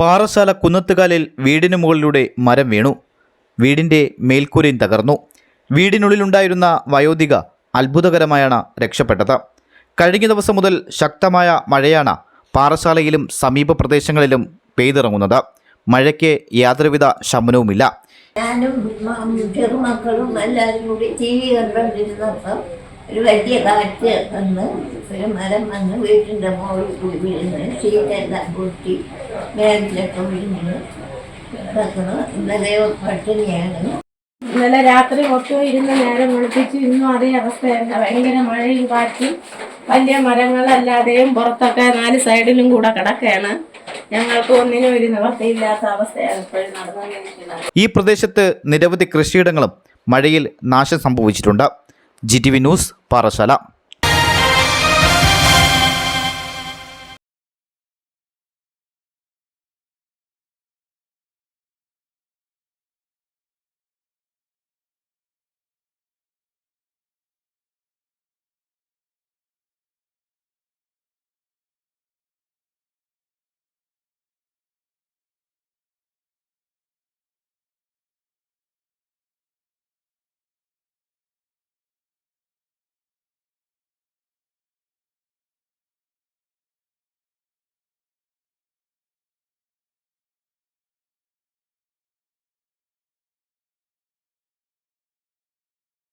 പാറശാല കുന്നത്തുകാലിൽ വീടിന് മുകളിലൂടെ മരം വീണു. വീടിന്റെ മേൽക്കൂരയും തകർന്നു. വീടിനുള്ളിലുണ്ടായിരുന്ന വയോധിക അത്ഭുതകരമായാണ് രക്ഷപ്പെട്ടത്. കഴിഞ്ഞ ദിവസം മുതൽ ശക്തമായ മഴയാണ് പാറശാലയിലും സമീപ പ്രദേശങ്ങളിലും പെയ്തിറങ്ങുന്നത്. മഴയ്ക്ക് യാതൊരുവിധ ശമനവുമില്ല. ഞാനും ചെറുമക്കളും എല്ലാവരും കൂടി ടി വി കണ്ടുകൊണ്ടിരുന്നപ്പം ഒരു വലിയ കാറ്റ് വന്ന് ഒരു മരം വന്ന് വീട്ടിന്റെ മുകളിൽ കൂടി വീഴുന്നു ഷീറ്റെല്ലാം പൊട്ടി ബാഗിലൊക്കെ വീഴുന്നു കിടക്കുന്നു ഇന്നലെ പട്ടിണിയാണ് ഇന്നലെ രാത്രി മൊത്തം ഇരുന്ന് നേരം വിളിപ്പിച്ച് ഇന്നും അതേ അവസ്ഥയാണ് ഭയങ്കര മഴയും കാറ്റും വലിയ മരങ്ങളല്ലാതെയും പുറത്തൊക്കെ നാല് സൈഡിലും കൂടെ കിടക്കുകയാണ്. ഞങ്ങൾക്ക് ഒന്നിനും ഒരു നിവർത്തിയില്ലാത്ത അവസ്ഥയാണ് ഇപ്പോഴും നടന്നുകൊണ്ടിരിക്കുന്നത്. ഈ പ്രദേശത്ത് നിരവധി കൃഷിയിടങ്ങളും മഴയിൽ നാശം സംഭവിച്ചിട്ടുണ്ട്. G T V news Parassala